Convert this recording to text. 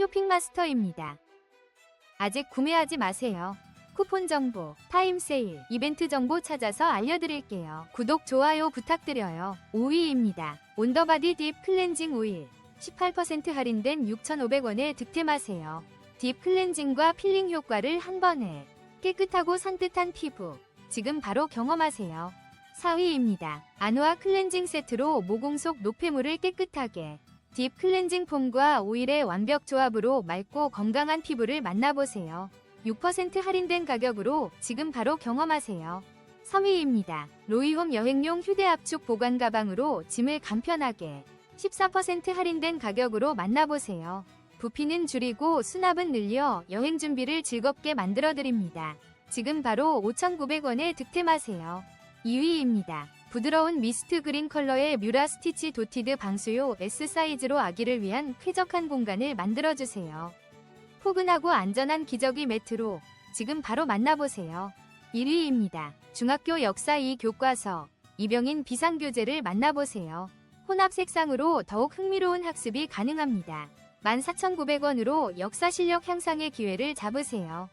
쇼핑마스터입니다. 아직 구매하지 마세요. 쿠폰 정보, 타임 세일, 이벤트 정보 찾아서 알려드릴게요. 구독, 좋아요 부탁드려요. 5위입니다. 온더바디 딥 클렌징 오일. 18% 할인된 6,500원에 득템하세요. 딥 클렌징과 필링 효과를 한 번에 깨끗하고 산뜻한 피부. 지금 바로 경험하세요. 4위입니다. 아노아 클렌징 세트로 모공 속 노폐물을 깨끗하게 딥 클렌징 폼과 오일의 완벽 조합으로 맑고 건강한 피부를 만나보세요. 6% 할인된 가격으로 지금 바로 경험하세요. 3위입니다. 로이홈 여행용 휴대 압축 보관 가방으로 짐을 간편하게 14% 할인된 가격으로 만나보세요. 부피는 줄이고 수납은 늘려 여행 준비를 즐겁게 만들어 드립니다. 지금 바로 5,900원에 득템하세요. 2위입니다. 부드러운 미스트 그린 컬러의 뮤라 스티치 도티드 방수요 S 사이즈로 아기를 위한 쾌적한 공간을 만들어주세요. 포근하고 안전한 기저귀 매트로 지금 바로 만나보세요. 1위입니다. 중학교 역사 2 교과서 이병인 비상교재를 만나보세요. 혼합 색상으로 더욱 흥미로운 학습이 가능합니다. 14,900원으로 역사 실력 향상의 기회를 잡으세요.